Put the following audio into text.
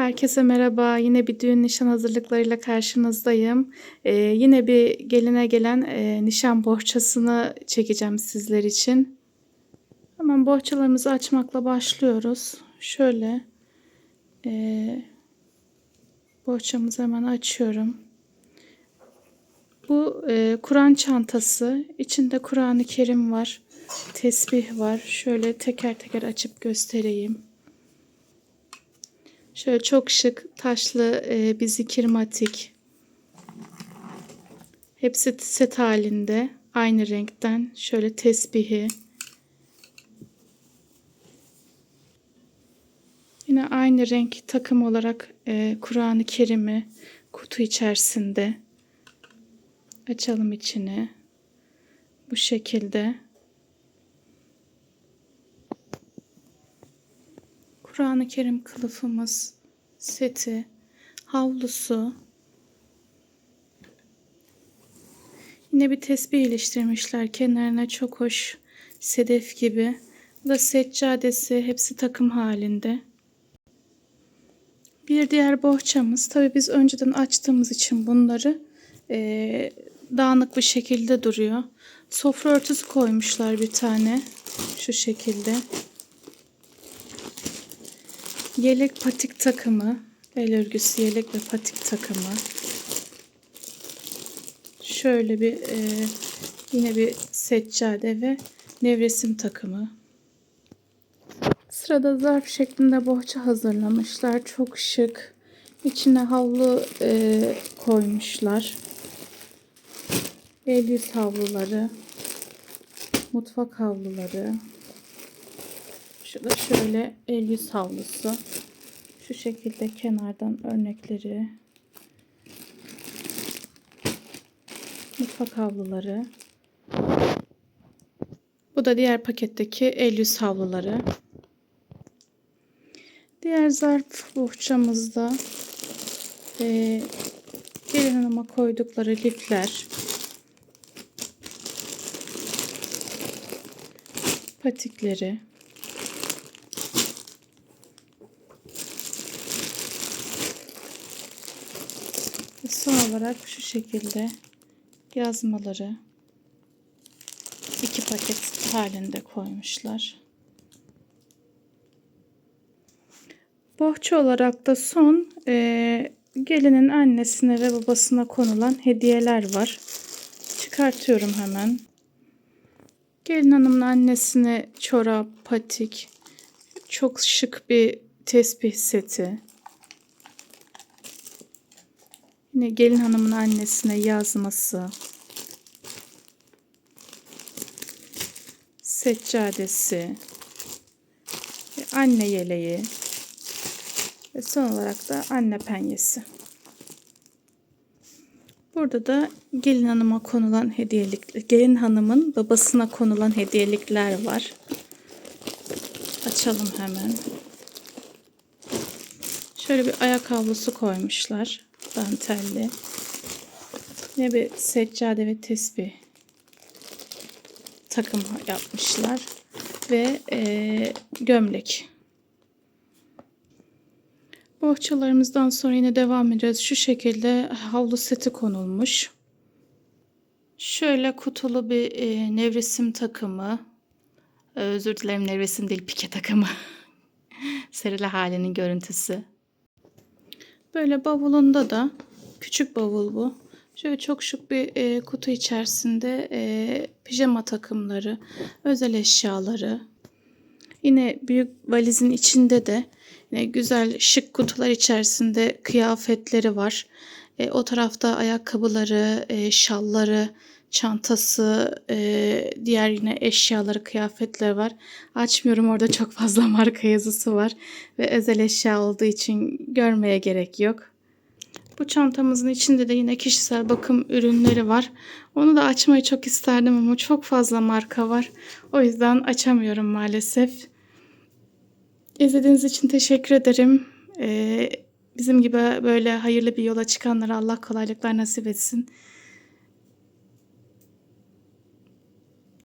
Herkese merhaba. Yine bir düğün nişan hazırlıklarıyla karşınızdayım. Ee, yine bir geline gelen e, nişan bohçasını çekeceğim sizler için. Hemen bohçalarımızı açmakla başlıyoruz. Şöyle e, bohçamızı hemen açıyorum. Bu e, Kur'an çantası. İçinde Kur'an-ı Kerim var. Tesbih var. Şöyle teker teker açıp göstereyim. Şöyle çok şık taşlı e, bir zikirmatik. Hepsi set halinde. Aynı renkten. Şöyle tesbihi. Yine aynı renk takım olarak e, Kur'an-ı Kerim'i kutu içerisinde. Açalım içini. Bu şekilde. Kur'an-ı Kerim kılıfımız, seti, havlusu. Yine bir tesbih iliştirmişler. Kenarına çok hoş sedef gibi. Bu da seccadesi hepsi takım halinde. Bir diğer bohçamız. Tabi biz önceden açtığımız için bunları e, dağınık bir şekilde duruyor. Sofra örtüsü koymuşlar bir tane. Şu şekilde. Yelek patik takımı. El örgüsü yelek ve patik takımı. Şöyle bir e, yine bir seccade ve nevresim takımı. Sırada zarf şeklinde bohça hazırlamışlar. Çok şık. İçine havlu e, koymuşlar. El yüz havluları. Mutfak havluları. Şurada şöyle el yüz havlusu. Şu şekilde kenardan örnekleri. Mutfak havluları. Bu da diğer paketteki el yüz havluları. Diğer zarf bohçamızda e, gelin hanıma koydukları lifler. Patikleri. Son olarak şu şekilde yazmaları iki paket halinde koymuşlar. Bohça olarak da son e, gelinin annesine ve babasına konulan hediyeler var. Çıkartıyorum hemen. Gelin hanımın annesine çorap, patik, çok şık bir tesbih seti. Yine gelin hanımın annesine yazması. Seccadesi. Ve anne yeleği. Ve son olarak da anne penyesi. Burada da gelin hanıma konulan hediyelik, gelin hanımın babasına konulan hediyelikler var. Açalım hemen. Şöyle bir ayak havlusu koymuşlar. Dantelli. Yine bir seccade ve tesbih takım yapmışlar. Ve e, gömlek. Bohçalarımızdan sonra yine devam edeceğiz. Şu şekilde havlu seti konulmuş. Şöyle kutulu bir e, nevresim takımı. Özür dilerim nevresim değil pike takımı. Serili halinin görüntüsü. Böyle bavulunda da küçük bavul bu. Şöyle çok şık bir e, kutu içerisinde e, pijama takımları, özel eşyaları. Yine büyük valizin içinde de yine güzel şık kutular içerisinde kıyafetleri var. E, o tarafta ayakkabıları, e, şalları, çantası, e, diğer yine eşyaları, kıyafetleri var. Açmıyorum orada çok fazla marka yazısı var ve özel eşya olduğu için görmeye gerek yok. Bu çantamızın içinde de yine kişisel bakım ürünleri var. Onu da açmayı çok isterdim ama çok fazla marka var. O yüzden açamıyorum maalesef. İzlediğiniz için teşekkür ederim. Ee, bizim gibi böyle hayırlı bir yola çıkanlara Allah kolaylıklar nasip etsin.